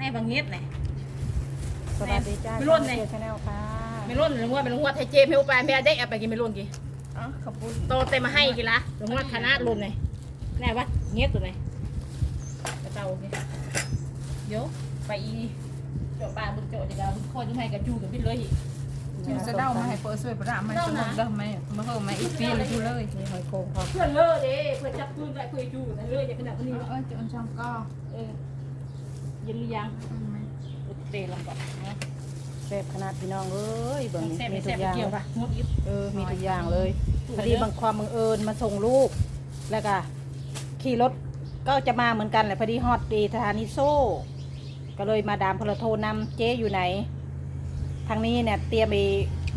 ในบางเงียบไหน สวัสดีจ้าไม่ร่นเลย ชาแนลค่ะไม่ร่นหรือว่าเป็นงวดไทยเจมเฮลไปแม่ได้เอาไปกินไม่ร่นกี่อ๋อขอบคุณโตเต็มมาให้กี่ละหรือว่าคณะร่นไหนแน่วะเงียบตัวไหนกระเตาเนี่ยเดี๋ยวไปอีเจาะปลาบึงเจาะดีกว่าคอยจะให้กระจูกับพี่เลยอีก อยู่จะเด้ามาให้เปิดสวยประดาไม่สมบูรณ์เด้อไม่มาเฮามาอีกปีเลยอยู่เลยมีหอยโข่งพร้อมเพื่อนเลิศเด้เพื่อนจับปืนได้เพื่อนจูแต่เลิศอย่าขนาดนี้เออจะอันช่างก็เออ ยินหรือยังเตะลงก่อนนะแซ่บขนาดพี่น้องเอ้ยเบิ่งแซ่บมีไม่ทุแซ่กบอย่างเกี่ยวปะงดอีกเออมีทุกอย่างเลยพอดีบางความบังเอิญมาส่งลูก แล้วก็ขี่รถก็จะมาเหมือนกันแหละพอดีฮอตดีสถานีโซ่ ก็เลยมาดามพลโทรนำเจ๊อยู่ไหน ทางนี้เนี่ยเตรียมไป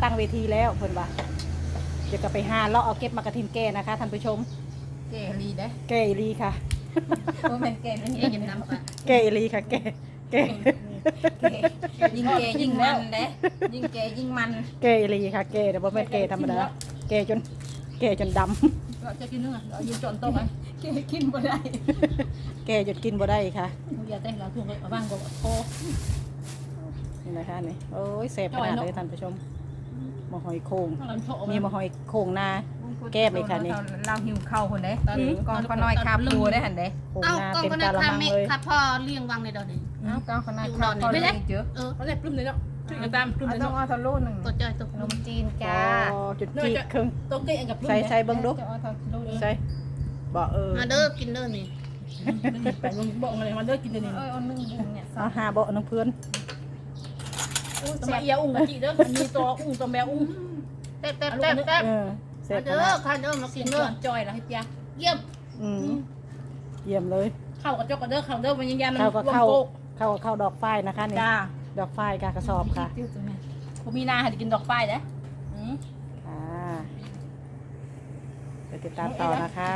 ตั้งเวทีแล้วเพิ่นว่าเดี๋ยวก็ไปหาเลาะเอาเก็บมากระทินแก่นะคะท่านผู้ชม เกลีเด้แก่อีหลีค่ะ บ่แม่นเกลีนี่ยินน้ำก่อนแก่อีหลีค่ะแก่แก่ยิ่งเกยิ่งมันเด้ยิ่งเกยิ่งมันแก่อีหลีค่ะแก่แต่ว่าไม่นแก่ธรรมดาแก่จนแก่จนดำเราจะกินเนื้อเรายืนจนโต๊ะไปเกกินบ่ได้แก่จนกินบ่ได้ค่ะอย่าเต้นเราทุ่งเอาบ้างก็โคนี่นะคะนี่โอ้ยแซ่บขนาดเลยท่านผู้ชมมะหอยโข่งต้องเราโชว์มีมะหอยโข่งนา แก้มเลยค่ะนี่ เราหิวข้าวคนเด้กอนก็น้อยคาบดูได้หันเด้โข่งเอ้านาก็เต็มก็กะนะละค่ะมังแม่เลยค่ะพ่อเลี้ยงวางในดอนนี่เอ้าก็คนน้อยคาบก็ได้เยอะเออเขาเลยปลื้มเลยเนาะช่วยกันตามปลื้มเลยต้องเนาะเอาทะลุนึงตัวจอยตัวขนมจีนจ้าอจุดจีกครึ่งโต๊ะเกยกับปลื้มใส่ใส่เบิ่งดูจะเอาทะลุใส่บ่เออมาเด้อกินเด้อนี่ไปบอกมาเลยมาเลิกกินเดี๋ยวนี้เอ้ยเอานึงเนี่ยเอาหาบ่น้องเพื่อนต้องมาเอียอุ้งกะจิเด้อมีตัวอุ้งตัวแมวอุ้งแซ่บแซ่บแซ่บแซ่บเออ แซ่บมาขเด้อนาดค่ะเด้อมากิกินนเด้เด้ออจอยแล้วให้เปียเยี่ยมอืมเยี่ยมเลยเข้ากับจกกับเด้อเข้าเด้อมันยังยันมันเข้าก็รวมเข้าโป๊กเข้าก็เข้าดอกฝ้ายนะคะนี่จ้าดอกฝ้ายกากระสอบค่ะผมมีนาให้กินดอกไฟเด้ออ่าไปติดตามต่อนะคะ